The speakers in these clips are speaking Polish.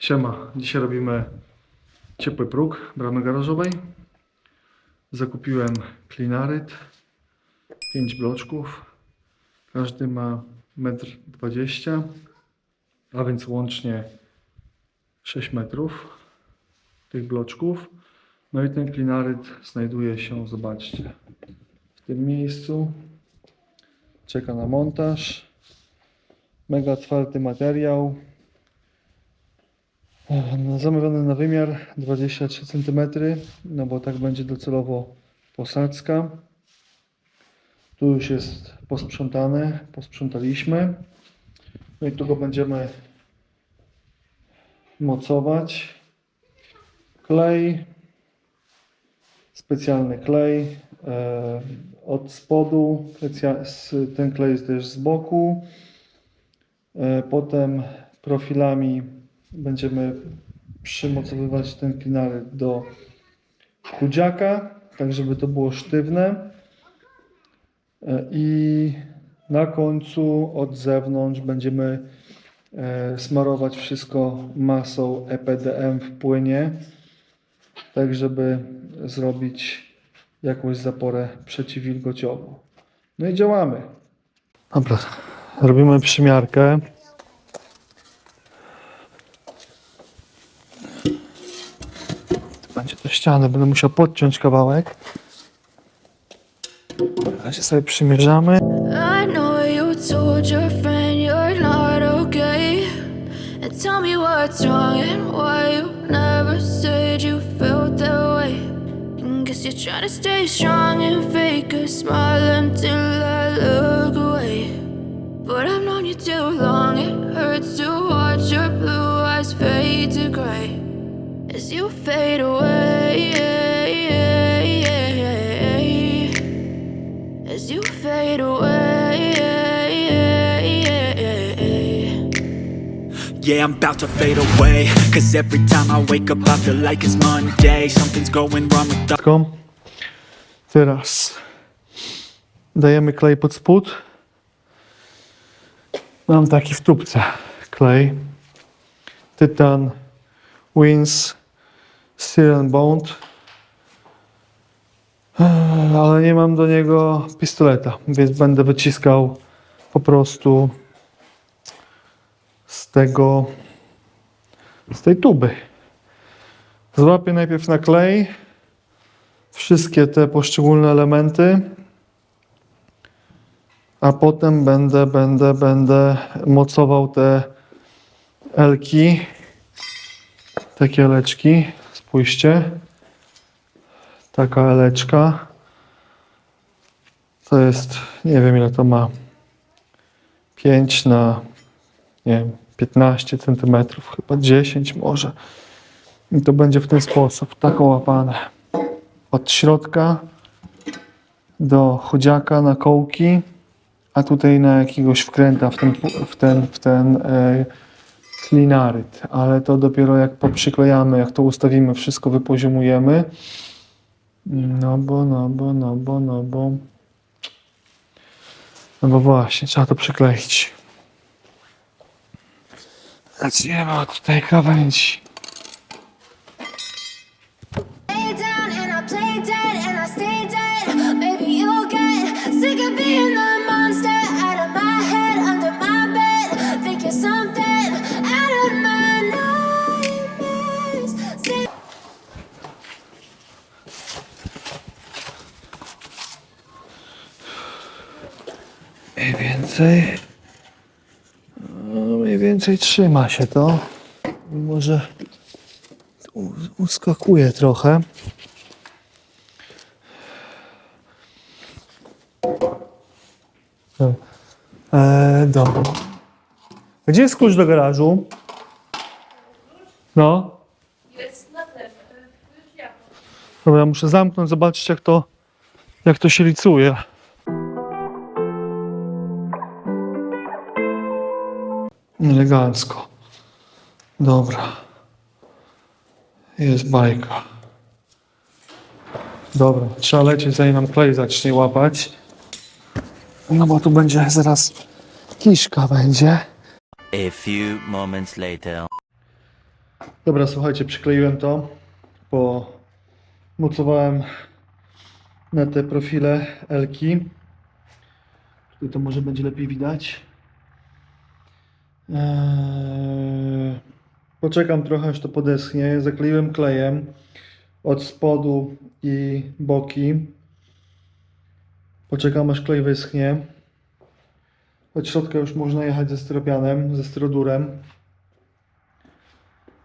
Siema, dzisiaj robimy ciepły próg bramy garażowej. Zakupiłem klinaryt, 5 bloczków. Każdy ma 1,20 m, a więc łącznie 6 metrów tych bloczków. No i ten klinaryt znajduje się, zobaczcie, w tym miejscu. Czeka na montaż. Mega twardy materiał. No, Zamówiony na wymiar 23 cm, no bo tak będzie docelowo posadzka. Tu już jest posprzątane, posprzątaliśmy. No i tu go będziemy mocować. Klej, specjalny klej e, od spodu, ten klej jest też z boku. E, Potem profilami będziemy przymocowywać ten klinaryt do chudziaka, tak żeby to było sztywne. E, I na końcu od zewnątrz będziemy e, smarować wszystko masą EPDM w płynie, tak żeby zrobić jakąś zaporę przeciwwilgociową. No i działamy. Dobra, robimy przymiarkę. Ściany, będę musiał podciąć kawałek. Na razie sobie przymierzamy. Tell me what's wrong and why you never said you felt that way. Guess you're trying to stay strong and fake a smile until I look away. But I've known you too long, it hurts to watch your blue eyes fade to gray as you fade away. As you fade away. Yeah, I'm about to fade away Cause every time I wake up I feel like it's Monday Something's going wrong with the Teraz dajemy klej pod spód. Mam taki w tubce klej. Tytan Wins And Bond. Eee, Ale nie mam do niego pistoleta, więc będę wyciskał po prostu z tego z tej tuby. Złapię najpierw na klej wszystkie te poszczególne elementy, a potem będę, będę, będę mocował te elki, takie eleczki, spójrzcie, taka eleczka, to jest, nie wiem ile to ma, 5 na, nie wiem, 15 centymetrów, chyba 10 może. I to będzie w ten sposób, tak łapane. Od środka do chudziaka na kołki, a tutaj na jakiegoś wkręta w ten, w ten, w ten e, klinaryt. Ale to dopiero jak poprzyklejamy, jak to ustawimy, wszystko wypoziomujemy. No bo, no bo, no bo, no bo. No bo właśnie, trzeba to przykleić. Zaczniemy od tej krawędzi. Mniej więcej. No, mniej więcej trzyma się to. Może uskakuje trochę. Eee, dobra. Gdzie jest klucz do garażu? No. Jest na Dobra, muszę zamknąć, zobaczyć jak to, jak to się licuje. Elegancko. Dobra. Jest bajka. Dobra, trzeba lecieć zanim nam klej zacznie łapać. No bo tu będzie zaraz kiszka będzie. A few moments later. Dobra, słuchajcie, przykleiłem to, bo mocowałem na te profile Elki. Tutaj to może będzie lepiej widać. Eee, poczekam trochę, aż to podeschnie. Zakleiłem klejem od spodu i boki. Poczekam, aż klej wyschnie. Od środka już można jechać ze styropianem, ze styrodurem.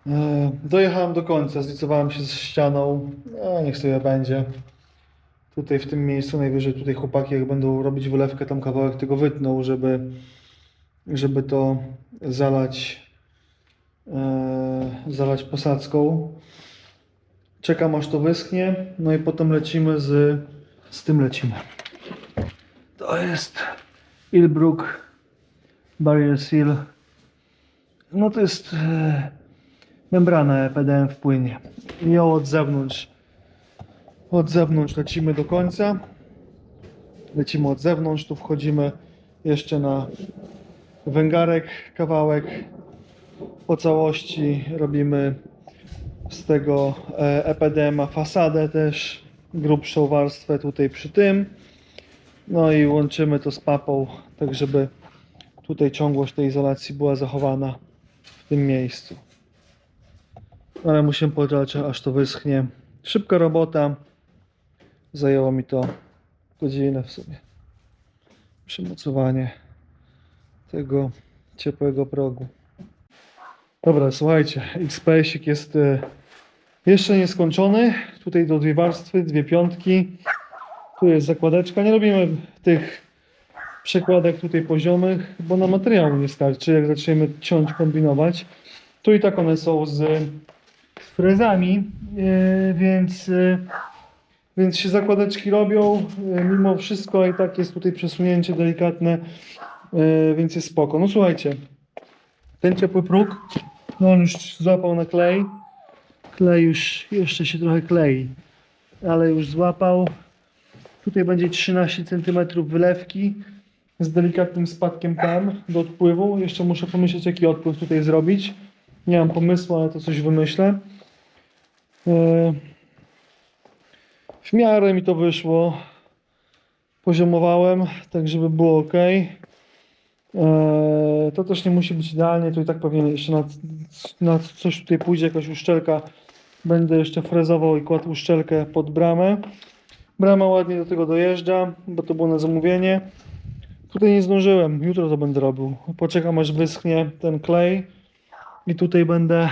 E, Dojechałem do końca, zlicowałem się z ścianą. No, niech sobie będzie. Tutaj w tym miejscu najwyżej tutaj chłopaki jak będą robić wylewkę, tam kawałek tego wytną, żeby, żeby to zalać, e, zalać posadzką. Czekam aż to wyschnie, no i potem lecimy z, z tym lecimy. To jest Ilbrook Barrier Seal. No to jest e, membrana EPDM w płynie. I ją od zewnątrz, od zewnątrz lecimy do końca. Lecimy od zewnątrz, tu wchodzimy jeszcze na węgarek, kawałek. Po całości robimy z tego e, EPDM-a fasadę też, grubszą warstwę tutaj przy tym. No i łączymy to z papą, tak żeby tutaj ciągłość tej izolacji była zachowana w tym miejscu. Ale musimy poczekać, aż to wyschnie. Szybka robota. Zajęło mi to godzinę w sumie. Przymocowanie tego ciepłego progu. Dobra, słuchajcie, XPS-ik jest e, jeszcze nieskończony. Tutaj do dwie warstwy, dwie piątki. Tu jest zakładeczka. Nie robimy tych przekładek tutaj poziomych, bo na materiału nie starczy, jak zaczniemy ciąć, kombinować. Tu i tak one są z, z frezami, e, więc, e, więc się zakładeczki robią. Mimo wszystko i tak jest tutaj przesunięcie delikatne, więc jest spoko. No słuchajcie, ten ciepły próg, no on już złapał na klej. Klej już jeszcze się trochę klei, ale już złapał. Tutaj będzie 13 cm wylewki z delikatnym spadkiem tam do odpływu. Jeszcze muszę pomyśleć, jaki odpływ tutaj zrobić. Nie mam pomysłu, ale to coś wymyślę. E, W miarę mi to wyszło. Poziomowałem, tak żeby było ok. To też nie musi być idealnie. Tu i tak pewnie jeszcze na, na coś tutaj pójdzie, jakaś uszczelka. Będę jeszcze frezował i kładł uszczelkę pod bramę. Brama ładnie do tego dojeżdża, bo to było na zamówienie. Tutaj nie zdążyłem, jutro to będę robił. Poczekam aż wyschnie ten klej i tutaj będę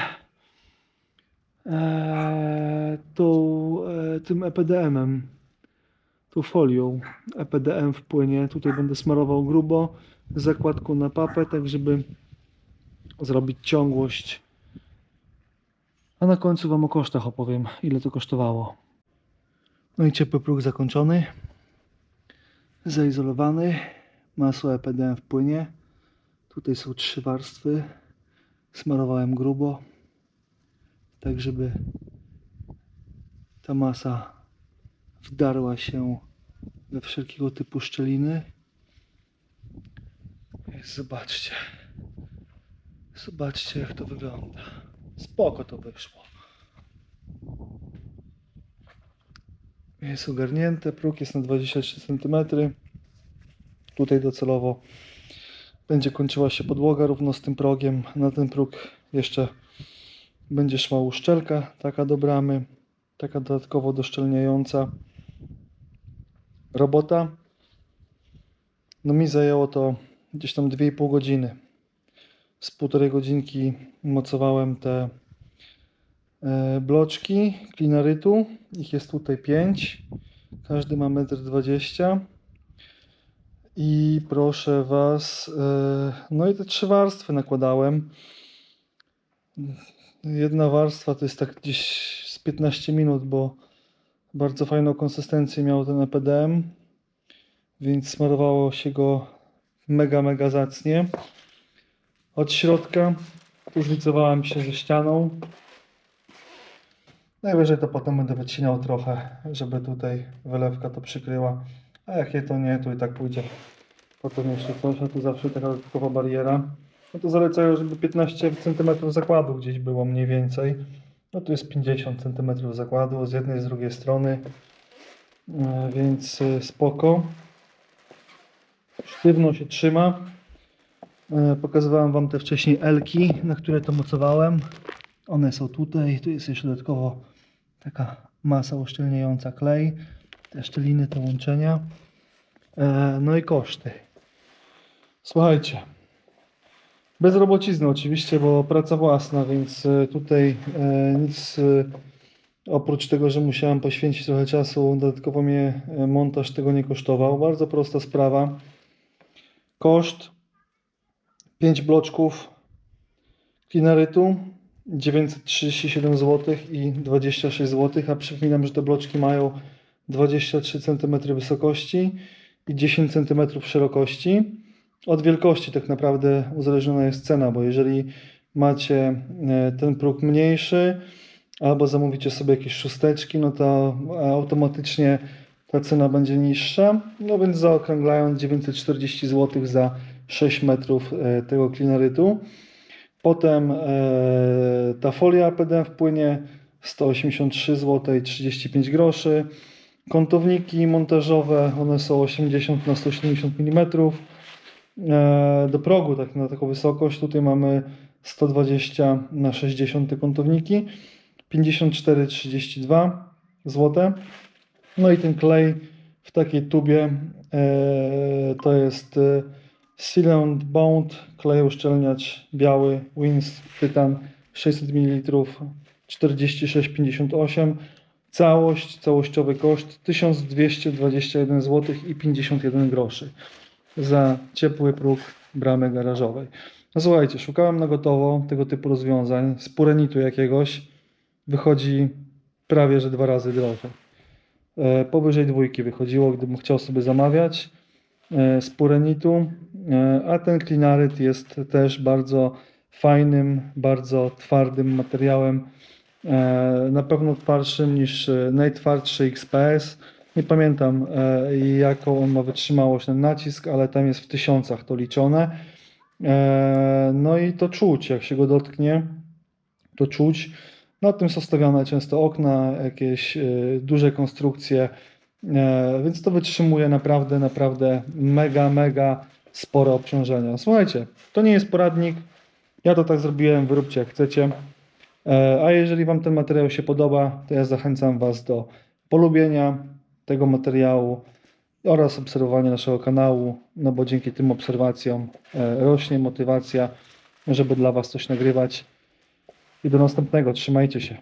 e, tą, e, tym EPDM-em, tą folią EPDM wpłynie. Tutaj będę smarował grubo zakładką na papę, tak żeby zrobić ciągłość. A na końcu Wam o kosztach opowiem, ile to kosztowało. No i ciepły próg zakończony. Zaizolowany. Masło EPDM w płynie. Tutaj są trzy warstwy. Smarowałem grubo. Tak, żeby ta masa wdarła się we wszelkiego typu szczeliny. Zobaczcie. Zobaczcie jak to wygląda. Spoko to wyszło. Jest ogarnięte, próg jest na 23 cm. Tutaj docelowo będzie kończyła się podłoga równo z tym progiem. Na ten próg jeszcze będzie szła uszczelka, taka do bramy, taka dodatkowo doszczelniająca. Robota. No mi zajęło to gdzieś tam 2,5 godziny. Z półtorej godzinki mocowałem te e, bloczki klinarytu. Ich jest tutaj 5. Każdy ma 1,20 m. I proszę Was, e, no i te trzy warstwy nakładałem. Jedna warstwa to jest tak gdzieś z 15 minut, bo bardzo fajną konsystencję miał ten EPDM, więc smarowało się go mega, mega zacnie. Od środka różnicowałem się ze ścianą. Najwyżej to potem będę wycinał trochę, żeby tutaj wylewka to przykryła. A jak nie, to nie, to i tak pójdzie. Potem jeszcze coś, a tu zawsze taka dodatkowa bariera. no to zalecają, żeby 15 cm zakładu gdzieś było mniej więcej. No tu jest 50 cm zakładu z jednej z drugiej strony, E, więc e, spoko. Sztywno się trzyma. E, Pokazywałem Wam te wcześniej elki, na które to mocowałem. One są tutaj. Tu jest jeszcze dodatkowo taka masa uszczelniająca klej. Te szczeliny, te łączenia. E, No i koszty. Słuchajcie. Bezrobocizny oczywiście, bo praca własna, więc e, tutaj nic oprócz tego, że musiałem poświęcić trochę czasu, dodatkowo mnie montaż tego nie kosztował. Bardzo prosta sprawa. Koszt 5 bloczków klinerytu 937 zł i 26 zł, a przypominam, że te bloczki mają 23 cm wysokości i 10 cm szerokości. Od wielkości tak naprawdę uzależniona jest cena, bo jeżeli macie e, ten próg mniejszy albo zamówicie sobie jakieś szósteczki, no to automatycznie ta cena będzie niższa. No więc zaokrąglając 940 zł za 6 metrów e, tego klinerytu. Potem e, ta folia PD wpłynie 183 zł i 35 groszy. Kątowniki montażowe, one są 80 na 170 mm. E, do progu, tak na taką wysokość, tutaj mamy 120 na 60 te kątowniki. 54,32 zł. No i ten klej w takiej tubie e, to jest e, Sealant Bond, klej uszczelniacz biały Wins Tytan 600 ml 46,58 Całość, całościowy koszt 1221 zł i 51 groszy za ciepły próg bramy garażowej. No słuchajcie, szukałem na gotowo tego typu rozwiązań z purenitu jakiegoś wychodzi prawie że dwa razy drożej. E, Powyżej dwójki wychodziło, gdybym chciał sobie zamawiać e, z purenitu, e, a ten klinaryt jest też bardzo fajnym, bardzo twardym materiałem, na pewno twardszym niż najtwardszy XPS. Nie pamiętam jaką on ma wytrzymałość na nacisk, ale tam jest w tysiącach to liczone. No i to czuć, jak się go dotknie, to czuć. Na tym są stawiane często okna, jakieś y, duże konstrukcje, e, więc to wytrzymuje naprawdę, naprawdę mega, mega spore obciążenia. Słuchajcie, to nie jest poradnik. Ja to tak zrobiłem, wyróbcie jak chcecie. E, A jeżeli Wam ten materiał się podoba, to ja zachęcam Was do polubienia tego materiału oraz obserwowania naszego kanału, no bo dzięki tym obserwacjom e, rośnie motywacja, żeby dla Was coś nagrywać. I do następnego. Trzymajcie się.